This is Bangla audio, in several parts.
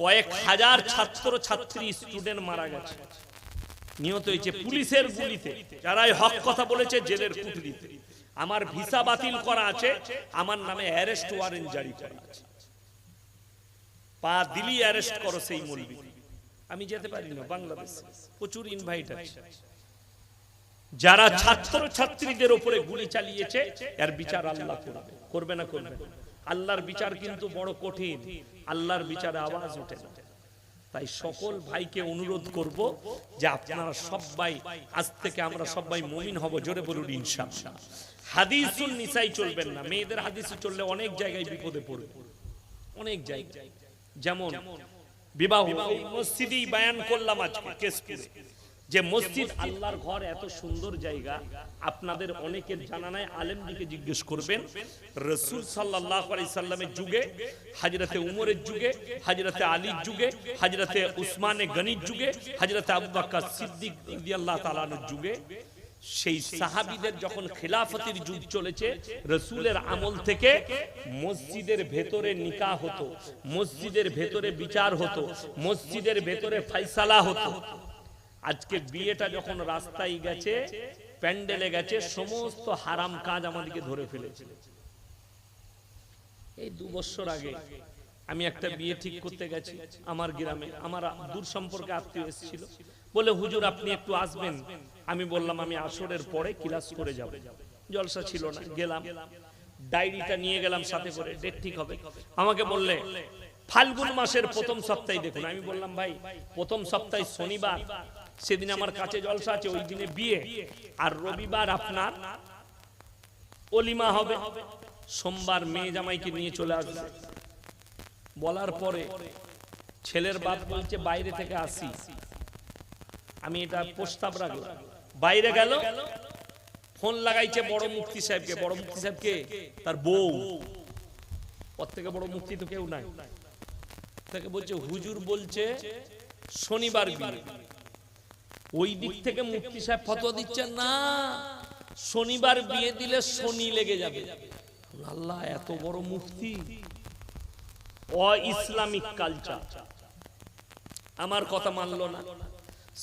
কয়েক হাজার ছাত্র, ছাত্রী স্টুডেন্ট মারা গেছে। নিহত হয়েছে পুলিশের গুলিতে। যারা হক কথা বলেছে জেলের কুটলিতে আমার ভিসা বাতিল করা আছে, আমার নামে অ্যারেস্ট ওয়ারেন্ট জারি করা আছে। পা দিলি অ্যারেস্ট করো সেই মলবি আমি যেতে পারি না, বাংলাদেশ। প্রচুর ইনভাইট আছে। যারা ছাত্র, ছাত্রীদের উপরে গুলি চালিয়েছে, এর বিচার আল্লাহ করবে। করবে না করবে না? আল্লাহর বিচার কিন্তু বড় কঠিন। আল্লাহর বিচারে আওয়াজ ওঠে না। তাই সকল ভাইকে অনুরোধ করব যে আপনারা সবাই, আজ থেকে আমরা সবাই মুমিন হব, জোরে বলুন ইনশাআল্লাহ। হাদিসুন নিসাই চলবেন না। মেয়েদের হাদিসে চললে অনেক জায়গায় বিপদে পড়বে। অনেক জায়গায়। যেমন, বিবাহ, মসজিদেই বায়ান করলাম আজকে কেশপুরে। যে মসজিদ আল্লাহর ঘর এত সুন্দর জায়গা, আপনাদের অনেকের জানা নাই আলেমদিকে জিজ্ঞেস করবেন। রসুল সাল্লাহ সাল্লামের যুগে, হাজরতে উমরের যুগে, হাজরতে আলীর যুগে, হাজরতে উসমানে গনির যুগে, হাজরতে আবু সিদ্দিক আল্লাহ তালানোর যুগে, সেই সাহাবিদের যখন খেলাফতির যুগ চলেছে, রসুলের আমল থেকে মসজিদের ভেতরে নিকা হতো, মসজিদের ভেতরে বিচার হতো, মসজিদের ভেতরে ফাইসালা হতো। আজকে বিয়েটা যখন রাস্তায় গেছে, প্যান্ডেলে গেছে, সমস্ত হারাম কাজ আমাদেরকে ধরে ফেলেছে। এই দু বছর আগে আমি একটা বিয়ে ঠিক করতে গেছি আমার গ্রামে। আমার দূর সম্পর্কে আত্মীয় এসেছিল। বলে, হুজুর, আপনি একটু আসবেন। আমি বললাম, আমি আসরের পরে ক্লাস করে যাব। জলসা ছিল না, গেলাম। ডায়েরিটা নিয়ে গেলাম সাথে করে, ডেট ঠিক হবে। আমাকে বললে, ফাল্গুন মাসের প্রথম সপ্তাহে দেখুন। আমি বললাম, ভাই, প্রথম সপ্তাহে শনিবার সেদিন আমার কাছে জলসা আছে, ওই দিনে বিয়ে। আর রবিবার আপনার অলিমা হবে। সোমবার মেয়ে জামাইকে নিয়ে চলে আসবে। বলার পরে ছেলের বাপ বলছে, বাইরে থেকে আসি। আমি এটা প্রস্তাব রাখলাম। বাইরে গেল, ফোন লাগাইছে বড় মুক্তি সাহেবকে। বড় মুক্তি সাহেবকে তার বউ। ওর থেকে বড় মুক্তি তো কেউ নাই। তাকে বলছে, হুজুর বলছে, শনিবার বিয়ে। ওই দিক থেকে মুক্তি সাহেব ফতোয়া দিচ্ছেন না। শনিবার বিয়ে দিলে শনি লেগে যাবে। আল্লাহ, এত বড় মুক্তি অ ইসলামিক কালচার। আমার কথা মানলো না।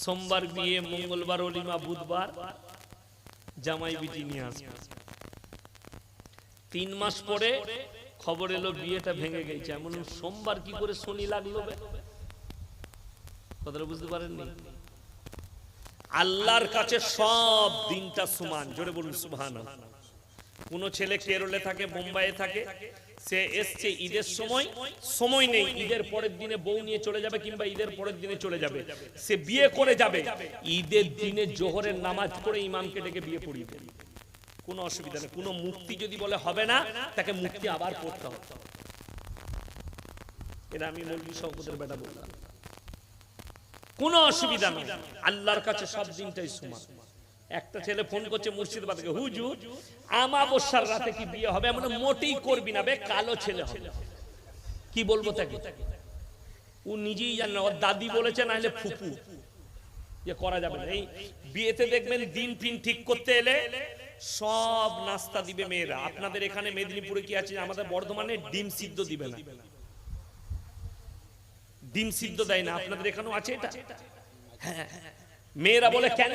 সোমবার বিয়ে, মঙ্গলবার, অলিমা, বুধবার। জামাই বিটি নিয়ে আসবে। তিন মাস পরে খবর এলো, বিয়েটা ভেঙে গেছে। এমন সোমবার কি করে শনি লাগল কথাটা বুঝতে পারেননি? আল্লাহর কাছে সব দিনটা সমান। জোরে বলুন সুবহান কোন ছেলে কেরলে থাকে, বোম্বাইয়ে থাকে, সে এসছে ঈদের সময় সময় নেই, ঈদের পরের দিনে বউ নিয়ে চলে যাবে কিংবা ঈদের পরের দিনে চলে যাবে। সে বিয়ে করে যাবে। ঈদের দিনে জোহরের নামাজ পড়ে ইমামকে ডেকে বিয়ে পড়িয়ে দেবে। কোনো অসুবিধা নেই। কোনো মুক্তি যদি বলে হবে না, তাকে মুক্তি আবার পড়তে হবে। এটা আমি মৌলবী শওকতের বেটা বললাম। কোনো অসুবিধা নেই আল্লাহর কাছে সব দিনটাই সমান। একটা ছেলে ফোন করছে মুর্শিদাবাদ থেকে হুজুর, আমাবস্যার রাতে কি বিয়ে হবে? এমন মোটেই করবি না বে, কালো ছেলে হবে। কি বলব তাকে? ও নিজেই জানে ওর দাদি বলেছে না হলে ফুপু। যে করা যাবে না। এই বিয়েতে দেখবেন দিন ফিন ঠিক করতে এলে সব নাস্তা দিবে মেয়েরা। আপনাদের এখানে মেদিনীপুরে কি আছে? আমাদের বর্ধমানে ডিম সিদ্ধ দিবে না। ডিম সিদ্ধ দেয় না। আপনাদের এখানেও আছে এটা? হ্যাঁ, হ্যাঁ। মেয়েরা বলে কেন?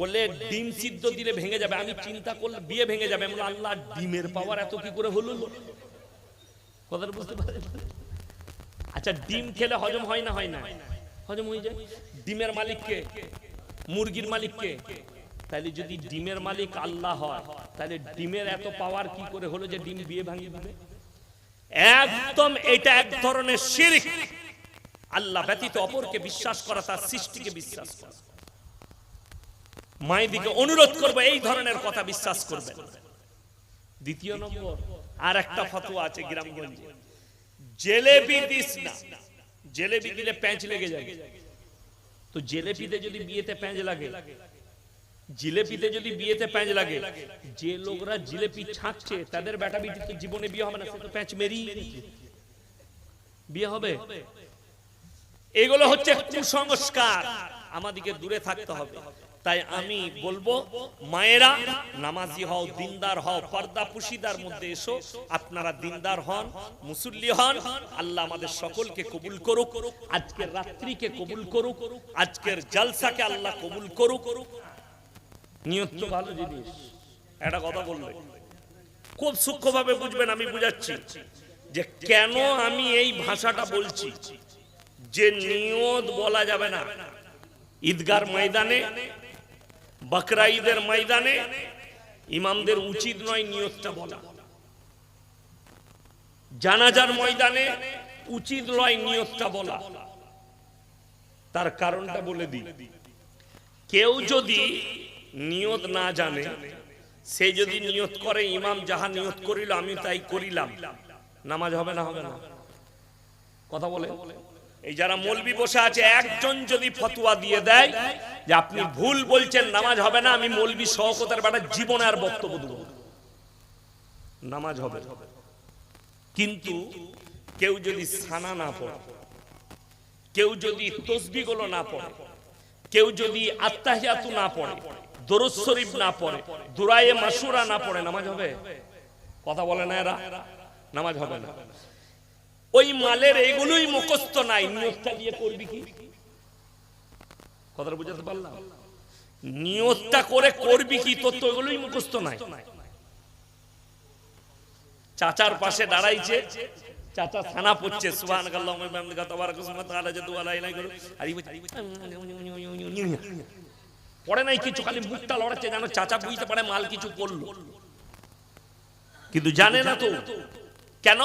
বলে ডিম সিদ্ধ দিলে ভেঙে যাবে। আমি চিন্তা করলে বিয়ে ভেঙে যাবে। এমন আল্লাহ ডিমের পাওয়ার এত কি করে হলো? কথাটা বুঝতে পারেন আচ্ছা ডিম খেলে হজম হয় না হয় না? হজম হয়ে যায়? ডিমের মালিককে মুরগির মালিককে তাহলে যদি ডিমের মালিক আল্লাহ হয় তাহলে ডিমের এত পাওয়ার কি করে হলো যে ডিম বিয়ে ভাঙিয়ে দিবে? একদম এটা এক ধরনের শিরক। আল্লাহ ব্যতীত অপরকে বিশ্বাস করা, তার সৃষ্টিকে বিশ্বাস করা। মায়েদিকে অনুরোধ করব, এই ধরনের কথা বিশ্বাস করবে দ্বিতীয় নম্বর, আর একটা ফতোয়া আছে গ্রামগঞ্জে। জেলেবি দিস না। জেলেবি দিলে প্যাঁচ লেগে যাবে। তো জেলেপিতে যদি বিয়েতে প্যাঁচ লাগে, জিলেপিতে যদি বিয়েতে প্যাঁচ লাগে, যে লোকরা জিলেপি ছাঁকছে তাদের বেটা বিটি তো জীবনে বিয়ে হবে না, সে তো প্যাঁচ মেরি বিয়ে হবে? এগুলো হচ্ছে কুসংস্কার। আমাদেরকে দূরে থাকতে হবে। তাই আমি বলব, মায়েরা, নামাজি হও, দিনদার হও, পর্দা পুশিদার মধ্যে এসো। আপনারা দিনদার হন, মুসল্লি হন, আল্লাহ আমাদের সকলকে কবুল করুক। আজকের রাত্রিকে কবুল করুক, আজকের জালসাকে আল্লাহ কবুল করুক। নিয়ত তো ভালো জিনিস। একটা কথা বললে। খুব সূক্ষ্মভাবে বুঝবেন, আমি বুঝাচ্ছি যে কেন আমি এই ভাষাটা বলছি? যে নিয়ত বলা যাবে না। ঈদগার ময়দানে বকরা ঈদের ময়দানে ইমামদের উচিত নয় নিয়তটা বলা। জানাজার ময়দানে উচিত নয় নিয়তটা বলা। তার কারণটা বলে দিই। কেউ যদি নিয়ত না জানে, সে যদি নিয়ত করে, ইমাম যাহা নিয়ত করিল, আমি তাই করিলাম। নামাজ হবে না হবে না। কথা বলে? এই যারা মলবি বসে আছে, একজন যদি ফতুয়া দিয়ে দেয় যে আপনি ভুল বলছেন, নামাজ হবে না, আমি মলবি সহকতার বেটা জীবনে আর বক্তব্য দেব নামাজ হবে। কিন্তু কেউ যদি সানা না পড়ে, কেউ যদি তসবিগুলো না পড়ে, কেউ যদি আত্মাহিয়াতু না পড়ে, দরুদ শরীফ না পড়ে, দুরায়ে মাসুরা না পড়ে, নামাজ হবে? কথা বলে না এরা? নামাজ হবে না। ওই মালের এগুলোই মুখস্থ নাই। নিয়তটা দিয়ে করবি কি? কথাটা বুঝাতে পারলাম? নিয়তটা করে করবি কি? তোর তো এগুলোই মুখস্থ নাই। চাচার পাশে দাঁড়াইছে। চাচা থানা পড়ছে এই পড়ে নাই কিছু, খালি মুখটা লড়াচ্ছে। যেন চাচা বুঝতে পারে মাল কিছু করল। কিন্তু জানে না তো। কেন?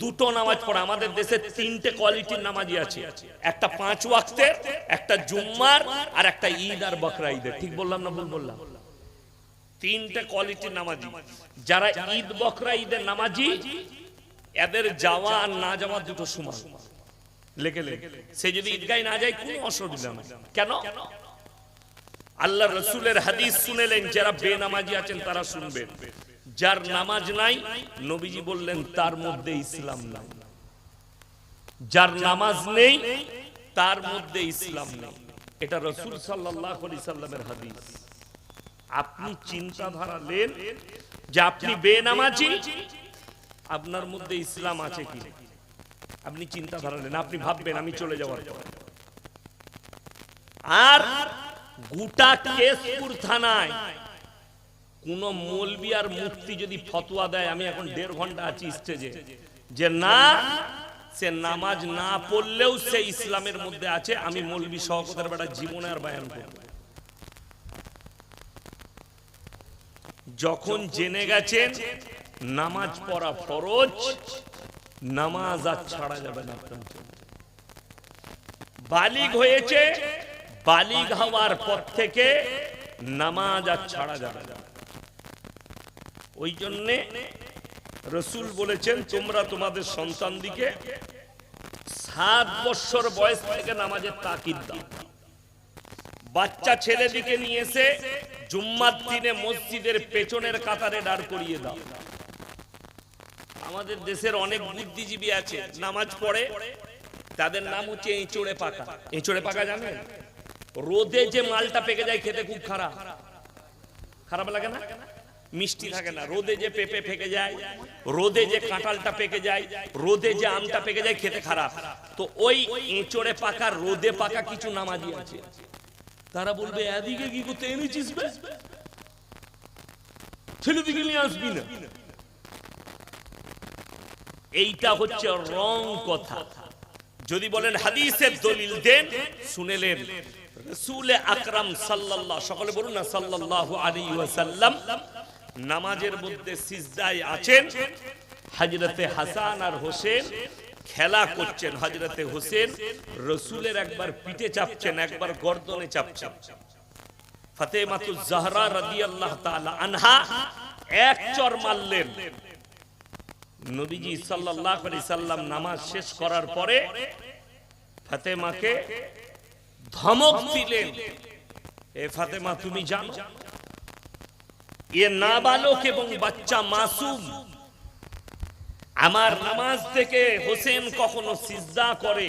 দুটো নামাজ পড়ে। আমাদের দেশে তিনটে কোয়ালিটির নামাজি আছে। একটা পাঁচ ওয়াক্তের, একটা জুম্মার আর একটা ঈদ আর বকরা ঈদের। ঠিক বললাম না ভুল বললাম? তিনটে কোয়ালিটির নামাজি। যারা ঈদ বকরা ঈদের নামাজি, এদের যাওয়া আর না যাওয়া দুটো সমান। লেগে সে যদি ঈদগায় না যায়, কোনো অসুবিধা নেই। কেন? আল্লাহ রসুলের হাদিস শুনেলেন, যারা বেনামাজি আছেন তারা শুনবেন। যার নামাজ নাই নবীজি বললেন তার মধ্যে ইসলাম নাই। যার নামাজ নেই তার মধ্যে ইসলাম নেই। এটা রসুল সাল্লাহ সাল্লামের হাদিস। আপনি চিন্তাধারা নেন যে আপনি বেনামাজি আপনার মধ্যে ইসলাম আছে কি? আপনি চিন্তাধারা নেন আপনি ভাববেন আমি চলে যাওয়ার পর। আর গোটা কেশপুর থানায় কোন মৌলবি আর মুফতি যদি ফতোয়া দেয়, আমি এখন দেড় ঘণ্টা আছি স্টেজে যে না, সে নামাজ না পড়লেও সে ইসলামের মধ্যে আছে, আমি মৌলবি সহকতার বেটা জীবনে আর বায়ান করব যখন জেনে গেছেন নামাজ পড়া ফরজ, নামাজ আর ছাড়া যাবে না বালিগ হয়েছে, বালিগ হওয়ার পর থেকে নামাজ আর ছাড়া যাবে না। ওই জন্যে রসুল বলেছেন, তোমরা তোমাদের সন্তান দিকে সাত বছর বয়স থেকে নামাজের তাকিদ দাও। বাচ্চা ছেলে দিকে নিয়ে এসে জুম্মার দিনে মসজিদের পেছনের কাতারে দাঁড় করিয়ে দাও। আমাদের দেশের অনেক বুদ্ধিজীবী আছে, নামাজ পড়ে, তাদের নাম হচ্ছে এঁচড়ে পাকা। এঁচড়ে পাকা জানেন? রোদে যে মালটা পেকে যায়, খেতে খুব খারাপ। খারাপ লাগে না? মিষ্টি থাকে না। রোদে যে পেঁপে ফেকে যায় রোদে যে কাঁঠালটা পেকে যায় রোদে যে আমটা পেকে যায় খেতে খারাপ। তো ওই এঁচড়ে পাকা রোদে পাকা কিছু নামাজি আছে। তারা বলবে এদিকে কি করতে এনেছিস ছেলেদিকে নিয়ে আসবি না। এইটা হচ্ছে রং কথা। যদি বলেন হাদিসের দলিল দেন শুনেলেন। রসুল আকরাম সাল্লাল্লাহ সকলে বলুন না সাল্লাল্লাহু আলাইহি ওয়াসাল্লাম নামাজের মধ্যে সিজদায় আছেন। হযরতে হাসান আর হোসেন খেলা করছেন। হযরতে হোসেন রসুলের একবার পিঠে চাপছেন একবার গর্দনে চাপছেন। জাহরা রাদিয়াল্লাহু তাআলা আনহা এক চর মারলেন। নবীজি সাল্লাল্লাহু আলাইহি সাল্লাম নামাজ শেষ করার পরে ফাতেমাকে ধমক দিলেন। এ ফাতেমা তুমি জানো? এ নাবালক এবং বাচ্চা মাসুম। আমার নামাজ থেকে হোসেন কখনো করে,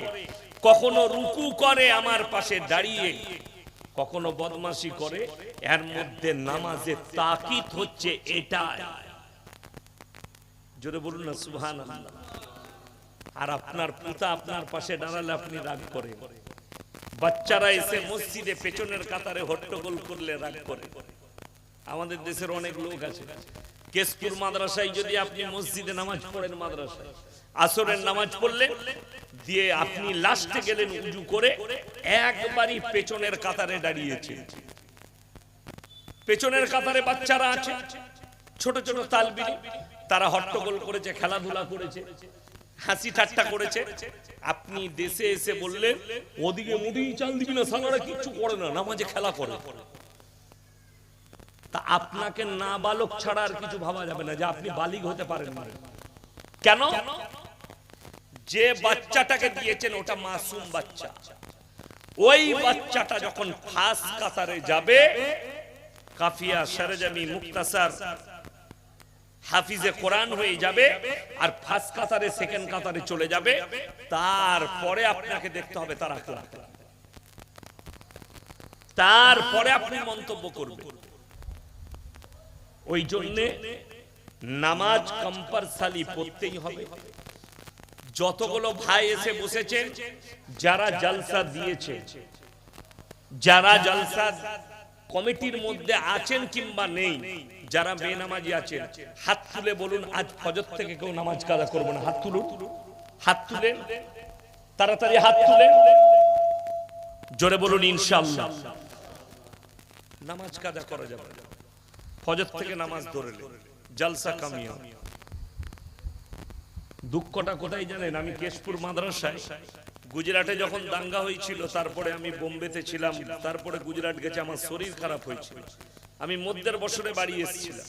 কখনো রুকু করে আমার পাশে দাঁড়িয়ে, কখনো বদমাশি করে। এর মধ্যে নামাজে হচ্ছে এটাই। জোরে বলুন না সুহান আর আপনার পিতা আপনার পাশে দাঁড়ালে আপনি রাগ করে বাচ্চারা এসে মসজিদে পেছনের কাতারে হট্টগোল করলে রাগ করে। আমাদের দেশের অনেক লোক আছে। কেশপুর মাদ্রাসায় যদি আপনি মসজিদে নামাজ পড়েন মাদ্রাসায়, আসরের নামাজ পড়লেন দিয়ে আপনি লাস্টে গেলেন উজু করে একবারই পেছনের কাতারে দাঁড়িয়েছে। পেছনের কাতারে বাচ্চারা আছে, ছোট ছোট তালবি তারা হট্টগোল করেছে, খেলাধুলা করেছে, হাসি ঠাট্টা করেছে। আপনি দেশে এসে বললেন, ওদিকে মুড়ি চাল দিবি না, সালারা কিচ্ছু করে না, নামাজে খেলা করে। তা আপনাকে না বালক ছাড়া আর কিছু ভাবা যাবে না যে আপনি বালিগ হতে পারেন কেন? যে বাচ্চাটাকে দিয়েছেন ওটা মাসুম বাচ্চা। ওই বাচ্চাটা যখন ফাঁস কাতারে যাবে, কাফিয়া সারেজামি মুক্তাসার হাফিজে কোরআন হয়ে যাবে আর ফার্স্ট কাতারে সেকেন্ড কাতারে চলে যাবে, তারপরে আপনাকে দেখতে হবে তার আখলাক তারপরে আপনি মন্তব্য করবেন। ওই জন্য নামাজ কম্পালসারি পড়তেই হবে। যতগুলো ভাই এসে বসেছেন, যারা জলসা দিয়েছে, যারা জলসা কমিটির মধ্যে আছেন কিংবা নেই, যারা বেনামাজি আছেন, হাত তুলে বলুন, আজ ফজর থেকে কেউ নামাজ কাদা করব না। হাত তুলুন, হাত তুলেন, তাড়াতাড়ি হাত তুলেন, জোরে বলুন ইনশাল্লাহ নামাজ কাদা করা যাবে। ফজর থেকে নামাজ ধরে জলসা কামিয়া দুঃখটা কোথায় জানেন? আমি কেশপুর মাদ্রাসায়। গুজরাটে যখন দাঙ্গা হয়েছিল, তারপরে আমি বোম্বেতে ছিলাম। তারপরে গুজরাট গেছে, আমার শরীর খারাপ হয়েছিল। আমি মধ্যের বছরে বাড়ি এসেছিলাম।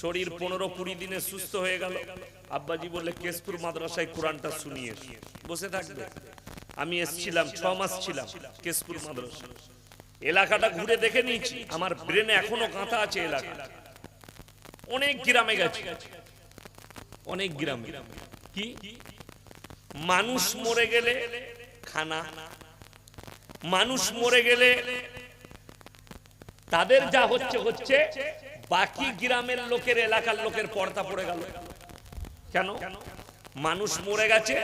শরীর পনেরো কুড়ি দিনে সুস্থ হয়ে গেল। আব্বাজি বললে, কেশপুর মাদ্রাসায় কোরআনটা শুনিয়ে। বসে থাকবে। আমি এসেছিলাম, ছ মাস ছিলাম কেশপুর মাদ্রাসা এলাকাটা ঘুরে দেখে নিয়েছি। আমার ব্রেনে এখনও কাঁথা আছে এলাকা অনেক গ্রামে গেছে। অনেক গ্রামে। কি? মানুষ মরে গেলে খানা। মানুষ মরে গেলে তাদের যা হচ্ছে হচ্ছে, বাকি গ্রামের লোকের, এলাকার লোকের পর্দা পড়ে গেল। কেন? মানুষ মরে গেছে,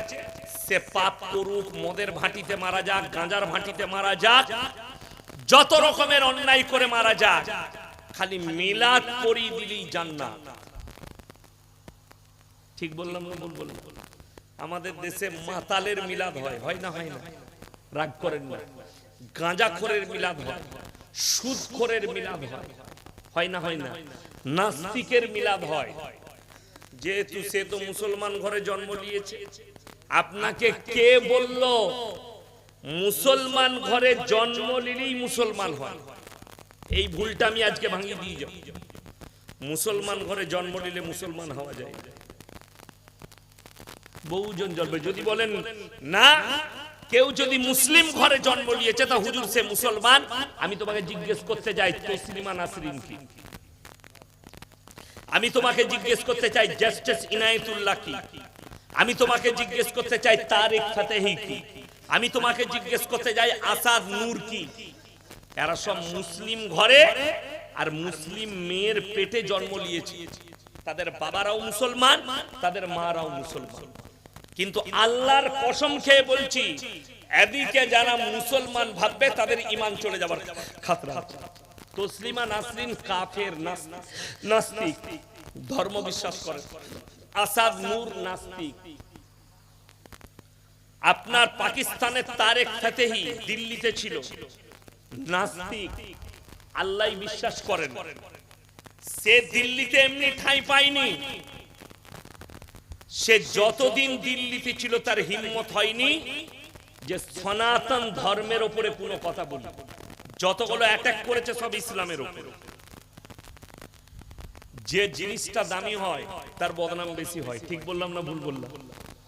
সে পাপ করুক, মদের ভাটিতে মারা যাক, গাঁজার ভাটিতে মারা যাক যত রকমের অন্যায় করে মারা যাক, খালি মিলাদ পরি দিলেই জান্নাত। ঠিক বললাম না ভুল বললাম? আমাদের দেশে মাতালের মিলাদ হয় হয় না হয় না? রাগ করেন না। গাঁজাখোরের মিলাদ হয়, সুদখোরের মিলাদ হয় হয় না হয় না? নাস্তিকের মিলাদ হয়। যেহেতু সে তো মুসলমান ঘরে জন্ম নিয়েছে। আপনাকে কে বলল মুসলমান ঘরে জন্ম নিলেই মুসলমান হয়। এই ভুলটা আমি আজকে ভাঙিয়ে দিয়ে যাব। মুসলমান ঘরে জন্ম নিলে মুসলমান হওয়া যায়। বহুজন জন্মে যদি বলেন, না, কেউ যদি মুসলিম ঘরে জন্ম নিয়েছে, তা হুজুর সে মুসলমান? আমি তোমাকে জিজ্ঞেস করতে যাই তসলিমা নাসরিন কি? আমি তোমাকে জিজ্ঞেস করতে চাই, জাস্টিস ইনায়েতুল্লাহ কি? আমি তোমাকে জিজ্ঞেস করতে চাই, তারিক ফাতেহি কি? আমি তোমাকে জিজ্ঞেস করতে যাই, আসাদ নূর কি? এরা সব মুসলিম ঘরে আর মুসলিম মেয়ের পেটে জন্ম নিয়েছে। তাদের বাবারাও মুসলমান, তাদের মারাও মুসলমান। কিন্তু আল্লাহর কসম খেয়ে বলছি, এদিকে যারা মুসলমান ভাববে, তাদের ইমান চলে যাবার খাতরা তসলিমা নাসরিন কাফের নাস্তিক ধর্ম বিশ্বাস করে। আসাদ নূর নাস্তিক। আপনার পাকিস্তানের তারেক ফাতেহি দিল্লিতে ছিল। নাস্তিক। আল্লাহ বিশ্বাস করেন। সে দিল্লিতে এমনি ঠাঁই পায়নি। সে যতদিন দিল্লিতে ছিল তার হিম্মত হয়নি যে সনাতন ধর্মের ওপরে কোনো কথা বলি যতগুলো অ্যাটাক করেছে সব ইসলামের উপরে যে জিনিসটা দামি হয়, তার বদনাম বেশি হয়। ঠিক বললাম না ভুল বললাম?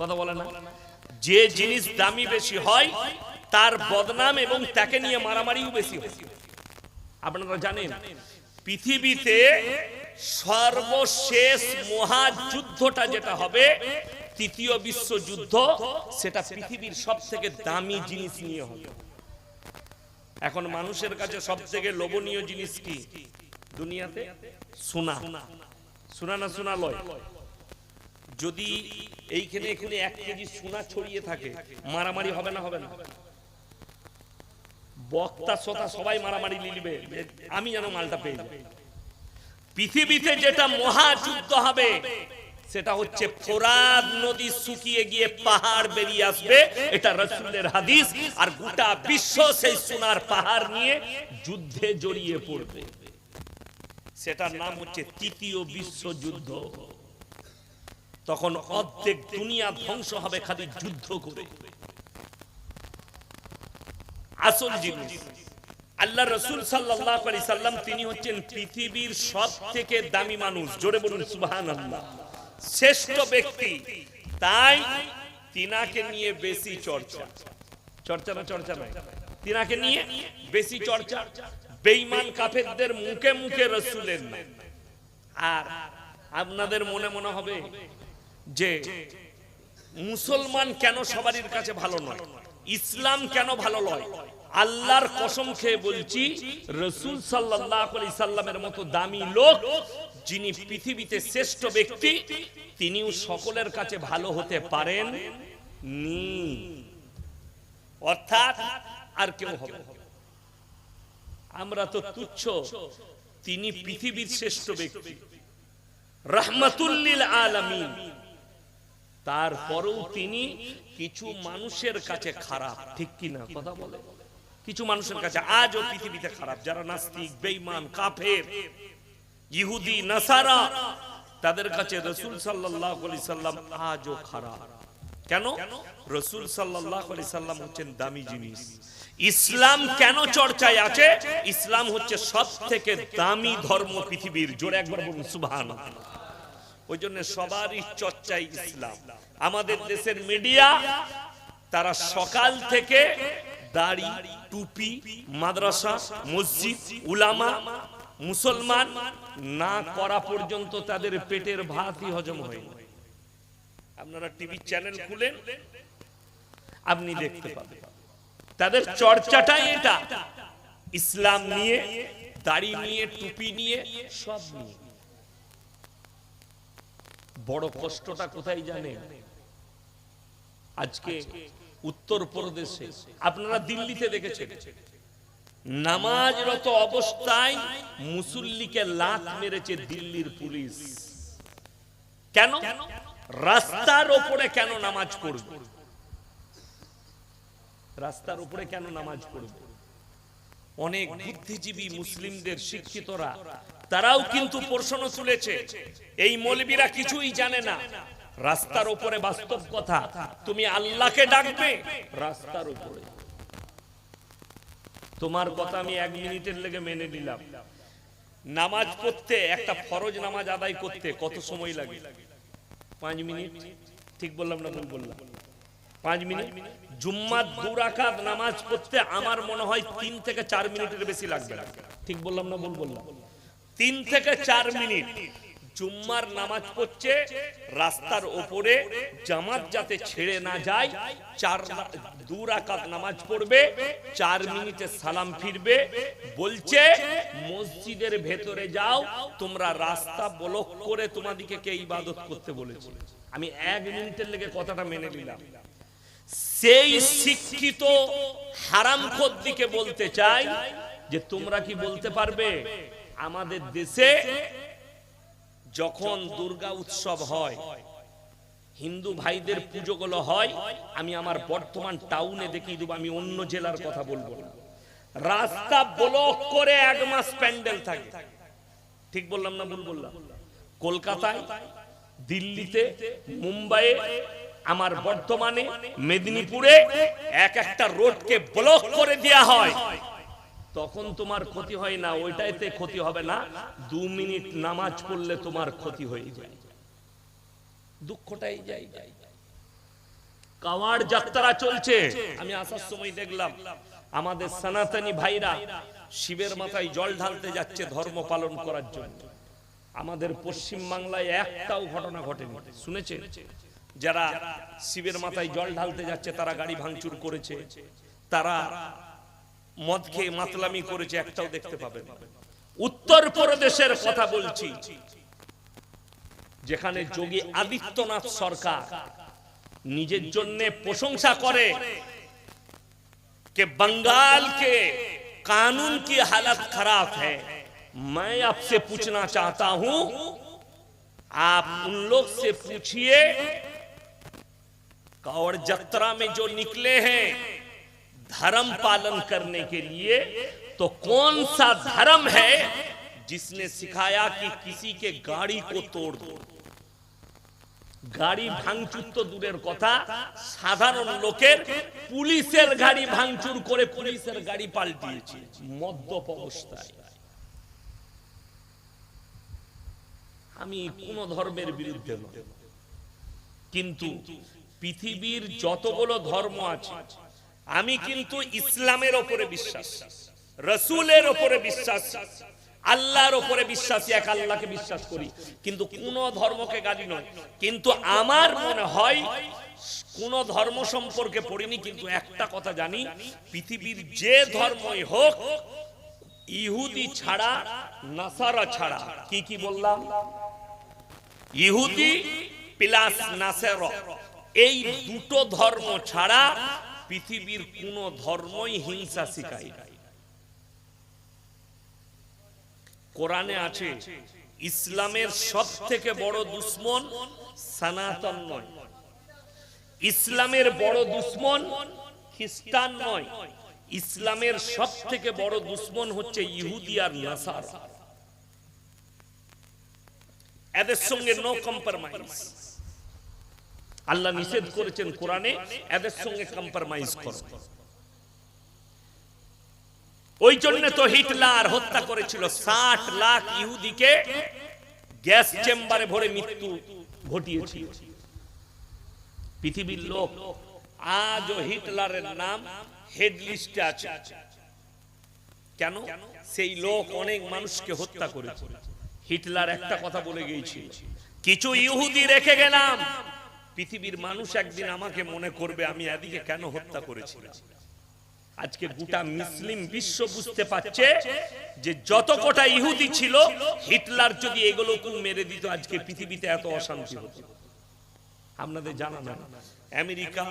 কথা বলে না? যে জিনিস দামি বেশি হয়, তার বদনাম এবং তাকে নিয়ে মারামারিও বেশি হয়। আপনারা জানেন, পৃথিবীতে সর্বশেষ মহাযুদ্ধটা যেটা হবে, তৃতীয় বিশ্বযুদ্ধ, সেটা পৃথিবীর সব থেকে দামি জিনিস নিয়ে হবে। এখন মানুষের কাছে সব থেকে লোভনীয় জিনিস কি? দুনিয়াতে সোনা। সোনা না সোনা লয় যদি এইখানে এখানে এক কেজি সোনা ছড়িয়ে থাকে, মারামারি হবে না হবে না। বক্তা, শ্রোতা সবাই মারামারি যে আমি যেন মালটা পেয়ে যাই। পৃথিবীতে যেটা মহাযুদ্ধ হবে, সেটা হচ্ছে ফোরাদ নদী শুকিয়ে গিয়ে পাহাড় বেরিয়ে আসবে। এটা রসুলের হাদিস, আর গোটা বিশ্ব সেই সোনার পাহাড় নিয়ে যুদ্ধে জড়িয়ে পড়বে। সেটার নাম হচ্ছে তৃতীয় বিশ্বযুদ্ধ। তখন অর্ধেক দুনিয়া ধ্বংস হবে খালি যুদ্ধ করে। আসল জিনিস আল্লাহ রসুল সাল্লাহ আলি সাল্লাম তিনি হচ্ছেন পৃথিবীর সব থেকে দামি মানুষ। জোরে বলুন সুবাহান আল্লাহ শ্রেষ্ঠ ব্যক্তি তাই তিনাকে নিয়ে বেশি চর্চা। চর্চা। না চর্চা নয় তিনাকে নিয়ে বেশি চর্চা। বেঈমান কাফেরদের মুখে মুখে রসুলের নাম। আর আপনাদের মনে মনে হবে যে মুসলমান কেন সবারই কাছে ভালো নয়? ইসলাম কেন ভালো নয়? আল্লাহর কসম খেয়ে বলছি, রসুল সাল্লাহ সাল্লামের মতো দামি লোক, যিনি পৃথিবীতে শ্রেষ্ঠ ব্যক্তি, তিনিও সকলের কাছে ভালো হতে পারেন নি। অর্থাৎ আর কেউ হবে আমরা তো তুচ্ছ, তিনি পৃথিবীর শ্রেষ্ঠ ব্যক্তি। রহমতুল্লিল আলামিন। তারপরেও তিনি কিছু মানুষের কাছে খারাপ। ঠিক কি না? কথা বলে। কিছু মানুষের কাছে আজও পৃথিবীতে খারাপ। যারা নাস্তিক, বেঈমান, কাফের, ইহুদি, নাসারা, তাদের কাছে রসুল সাল্লাল্লাহু আলাইহি সাল্লাম আজও খারাপ। কেন? রসুল সাল্লাল্লাহু আলাইহি সাল্লাম হচ্ছেন দামি জিনিস। ইসলাম কেন চর্চায় আছে? ইসলাম হচ্ছে সব থেকে দামি ধর্ম পৃথিবীর। জোরে একবার বলুন, সুবহানাল্লাহ। ওই জন্য সবারই চর্চাই ইসলাম। আমাদের দেশের মিডিয়া তারা সকাল থেকে দাড়ি টুপি মাদ্রাসা মসজিদ উলামা মুসলমান না করা পর্যন্ত তাদের পেটের ভাতই হজম হয়। আপনারা টিভি চ্যানেল খুলেন আপনি দেখতে পাবেন। তাদের চর্চাটাই এটা। ইসলাম নিয়ে দাড়ি নিয়ে টুপি নিয়ে সব নিয়ে। বড় কষ্টটা কোথায় জানেন আজকে উত্তর প্রদেশে আপনারা দিল্লিতে দেখেছেন। নামাজরত অবস্থায় মুসল্লিকে লাত মেরেছে দিল্লির পুলিশ। কেন? রাস্তার ওপরে কেন নামাজ পড়বে? রাস্তার উপরে কেন নামাজ পড়বে? অনেক বুদ্ধিজীবী মুসলিমদের শিক্ষিতরা তারাও কিন্তু প্রশ্ন তুলেছে, এই মৌলবীরা কিছুই জানে না। রাস্তার উপরে বাস্তব কথা, তুমি আল্লাহকে ডাকবে? রাস্তার উপরে। তোমার কথা আমি এক মিনিটের লেগে মেনে নিলাম। নামাজ পড়তে একটা ফরজ নামাজ আদায় করতে কত সময় লাগে? পাঁচ মিনিট? ঠিক বললাম না ভুল বললাম? পাঁচ মিনিট? জুম্মার দু রাকাত নামাজ পড়তে আমার মনে হয় তিন থেকে চার মিনিটের বেশি লাগবে ঠিক বললাম না ভুল বললাম? তিন থেকে চার মিনিট জুম্মার নামাজ পড়ছে, রাস্তার ওপরে জামাত যাতে ছেড়ে না যায়, চার দু রাকাত নামাজ পড়বে, চার মিনিটে সালাম ফিরবে, বলছে, মসজিদের ভেতরে যাও, তোমরা রাস্তা ব্লক করে তোমাদিকে কে ইবাদত করতে বলেছে। আমি এক মিনিটের লেগে কথাটা মেনে নিলাম। সেই শিক্ষিত হারামখোর দিকে বলতে চাই যে তোমরা কি বলতে পারবে? আমাদের দেশে যখন দুর্গা উৎসব হয়, হিন্দু ভাইদের পুজোগুলো হয়, আমি আমার বর্তমান টাউনে দেখিয়ে দেবো, আমি অন্য জেলার কথা বলব না। রাস্তা ব্লক করে এক মাস প্যান্ডেল থাকে। ঠিক বললাম না ভুল বললাম? কলকাতায়, দিল্লিতে, মুম্বাইয়ে, আমার বর্তমানে, মেদিনীপুরে এক একটা রোডকে ব্লক করে দেওয়া হয়। তখন তোমার ক্ষতি হয় না, ওইটাইতে ক্ষতি হবে না। দু মিনিট নামাজ পড়লে তোমার ক্ষতি হয়ে যায়। দুঃখটাই যাই যাই কাওয়ার যাত্রা চলছে। আমি আসার সময় দেখলাম, আমাদের সনাতনী ভাইরা শিবের মাথায় জল ঢালতে যাচ্ছে ধর্ম পালন করার জন্য। আমাদের পশ্চিম বাংলায় একটাও ঘটনা ঘটেনি। শুনেছেন? যারা শিবের মাথায় জল ঢালতে যাচ্ছে, তারা গাড়ি ভাঙচুর করেছে। তারা মদ খেয়ে মাতলামি করেছে একটাও দেখতে পাবেন না। উত্তর প্রদেশের কথা বলছি যেখানে যোগী আদিত্যনাথ সরকার নিজের জন্য প্রশংসা করে कि बंगाल के कानून की हालत खराब है मैं आपसे पूछना चाहता हूं आप उन लोग से पूछिए कावड़ जत्रा में जो निकले हैं धर्म पालन करने के लिए तो कौन सा धर्म है जिसने सिखाया कि किसी के गाड़ी को तोड़ दो গাড়ি ভাঙচুর তো দূরের কথা সাধারণ লোকের পুলিশের গাড়ি ভাঙচুর করে পুলিশের গাড়ি পাল্টিয়েছে মদ্যপ অবস্থায় আমি কোন ধর্মের বিরুদ্ধে নই কিন্তু পৃথিবীর যতগুলো ধর্ম আছে আমি কিন্তু ইসলামের ওপরে বিশ্বাস রসুলের ওপরে বিশ্বাস আল্লাহর ওপরে বিশ্বাসী এক আল্লাহকে বিশ্বাস করি। কিন্তু কোন ধর্মকে গালি নয়। কিন্তু আমার মনে হয় কোন ধর্ম সম্পর্কে পড়িনি কিন্তু একটা কথা জানি পৃথিবীর যে ধর্মই হোক ইহুদি ছাড়া নাসারা ছাড়া কি কি বললাম? ইহুদি প্লাস নাসের। এই দুটো ধর্ম ছাড়া পৃথিবীর কোন ধর্মই হিংসা শিখায় কোরআনে আছে, ইসলামের সব থেকে বড় দুশ্মন সনাতন নয়। ইসলামের বড় দুশ্মন খ্রিস্টান নয়। ইসলামের সব থেকে বড় দুশ্মন হচ্ছে ইহুদি আর নাসার। এদের সঙ্গে নো কম্প্রোমাইজ আল্লাহ নিষেধ করেছেন কোরআনে এদের সঙ্গে কম্প্রোমাইজ করো। ওই জন্য তো হিটলার হত্যা করেছিল। ষাট লাখ ইহুদিকে গ্যাস চেম্বারে ভরে মৃত্যু ঘটিয়েছিল। পৃথিবীর লোক আজও হিটলারের নাম হেড লিস্টে আছে। কেন? সেই লোক অনেক মানুষকে হত্যা করেছে হিটলার একটা কথা বলে গিয়েছিল। কিছু ইহুদি রেখে গেলাম। পৃথিবীর মানুষ একদিন আমাকে মনে করবে আমি এদিকে কেন হত্যা করেছিলাম আজকে গোটা মুসলিম বিশ্ব বুঝতে পারছে যে যত কটা ইহুদি ছিল, হিটলার যদি এগুলোকে মেরে দিত, আজকে পৃথিবীতে এত অশান্তি হতো। আপনাদের জানা না America,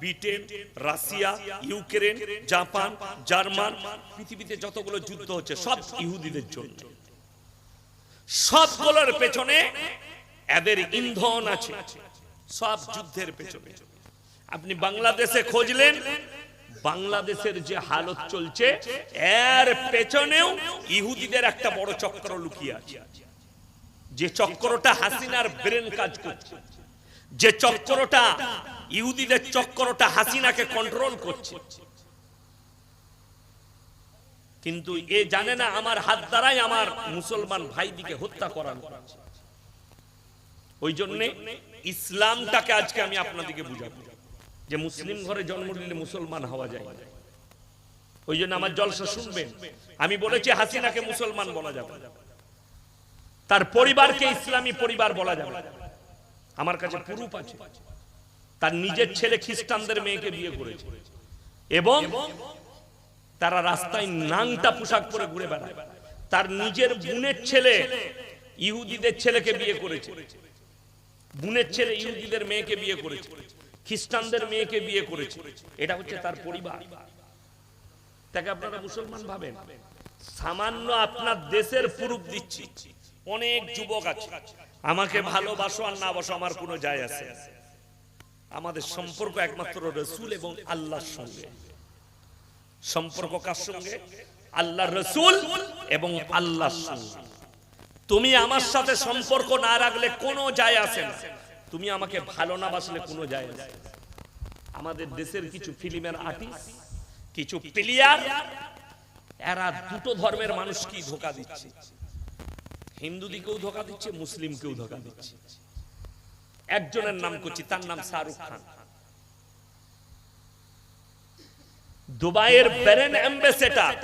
Britain, Russia, Ukraine, Japan, German, পৃথিবীতে যতগুলো যুদ্ধ হচ্ছে, সব ইহুদিদের জন্য। সবগুলোর পেছনে এদের ইন্ধন আছে। সব যুদ্ধের পেছনে। আপনি বাংলাদেশে খুঁজলেন, বাংলাদেশের যে হালত চলছে, এর পেছনেও ইহুদিদের একটা বড় চক্র লুকিয়ে আছে। যে চক্রটা হাসিনার ব্রেন কাজ করছে, যে চক্রটা ইহুদিদের চক্রটা হাসিনাকে কন্ট্রোল করছে। কিন্তু এ জানে না আমার হাত দ্বারাই আমার মুসলমান ভাইদিকে হত্যা হচ্ছে। ওই জন্য ইসলামটাকে আজকে আমি আপনাদেরকে বুঝাবো। যে মুসলিম ঘরে জন্ম নিলে মুসলমান হওয়া যায়। ওই জন্য আমার জলসা শুনবেন। আমি বলেছি, হাসিনাকে মুসলমান বলা যাবে তার পরিবারকে ইসলামী পরিবার বলা যাবে আমার কাছে প্রুফ আছে। তার নিজের ছেলে খ্রিস্টানদের মেয়েকে বিয়ে করেছে। এবং তারা রাস্তায় নাংটা পোশাক পরে ঘুরে বেড়ায়। তার নিজের বোনের ছেলে ইহুদিদের ছেলেকে বিয়ে করেছে। বোনের ছেলে ইহুদিদের মেয়েকে বিয়ে করেছে, খ্রিস্টানদের মেয়েকে বিয়ে করেছে, এটা হচ্ছে তার পরিবার। তাকে আপনারা মুসলমান ভাবেন? সামান্য আপনার দেশের প্রুফ দিচ্ছি। অনেক যুবক আছে। আমাকে ভালোবাসো আর না বাসো আমার কোনো যায় আছে আমাদের সম্পর্ক একমাত্র রসুল এবং আল্লাহর সঙ্গে। সম্পর্ক কার সঙ্গে? আল্লাহ রসুল এবং আল্লাহর সঙ্গে। তুমি আমার সাথে সম্পর্ক না রাখলে কোনো যায় আসে না। তুমি আমাকে ভালো না বাসলে কোনো যায় আসে। আমাদের দেশের কিছু ফিল্মের আর্টিস্ট কিছু প্লেয়ার এরা দুটো ধর্মের মানুষকেই ধোকা দিচ্ছে। হিন্দুদিকেও ধোকা দিচ্ছে মুসলিমকেও ধোকা দিচ্ছে। একজনের নাম করছি, তার নাম শাহরুখ খান। দুবাইয়ের ব্যারেন অ্যাম্বাসেডার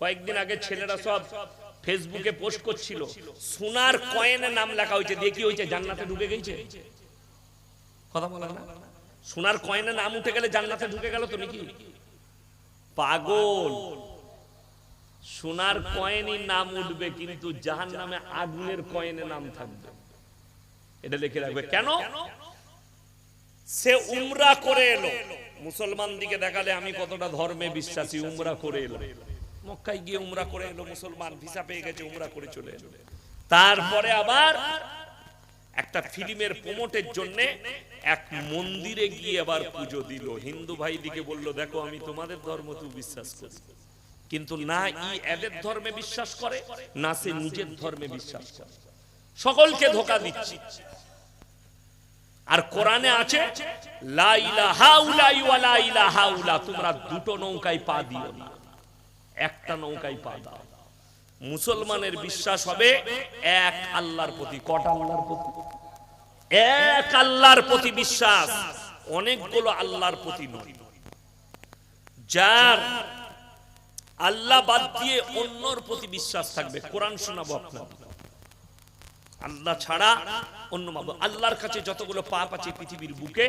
কয়েকদিন আগে ছেলেরা সব ফেসবুকে পোস্ট করছিল, সোনার কয়েনে নাম লেখা হয়েছে কি হয়েছে? জান্নাতে ঢুকে গেছে? কথা বলা না? সোনার কয়েনে নাম উঠে গেলে জান্নাতে ঢুকে গেল তো নাকি? পাগল। সোনার কয়েনই নাম উঠবে, কিন্তু জাহান নামে আগুনের কয়েনে নাম থাকবে। এটা লিখে রাখবে। কেন? সে উমরা করে এলো। মুসলমান দিকে দেখালে আমি কতটা ধর্মে বিশ্বাসী, উমরা করে এলো। মক্কায় গিয়ে উমরা করে এলো, মুসলমান ভিসা পেয়ে গেছে, উমরা করে চলে এলো। তারপরে আবার একটা ফিল্মের প্রমোটের জন্য এক মন্দিরে গিয়ে আবার পুজো দিল। হিন্দু ভাই দিকে বলল, দেখো, আমি তোমাদের ধর্ম তো বিশ্বাস করি। কিন্তু না ই এদের ধর্মে বিশ্বাস করে, না সে নিজের ধর্মে বিশ্বাস করে। সকলকে ধোকা দিচ্ছি। আর কোরআনে আছে তোমরা দুটো নৌকায় পা দিও না। একটা নৌকায় পা দাও। মুসলমানের বিশ্বাস হবে এক আল্লাহর প্রতি। কটা আল্লাহর প্রতি? এক আল্লাহর প্রতি বিশ্বাস। অনেকগুলো আল্লাহর প্রতি নয়। যার আল্লাহ বাদ দিয়ে অন্যর প্রতি বিশ্বাস থাকবে। কোরআন শোনাবো আপনার আল্লাহ ছাড়া অন্য মাবুদ আল্লাহর কাছে যতগুলো পাপ আছে পৃথিবীর বুকে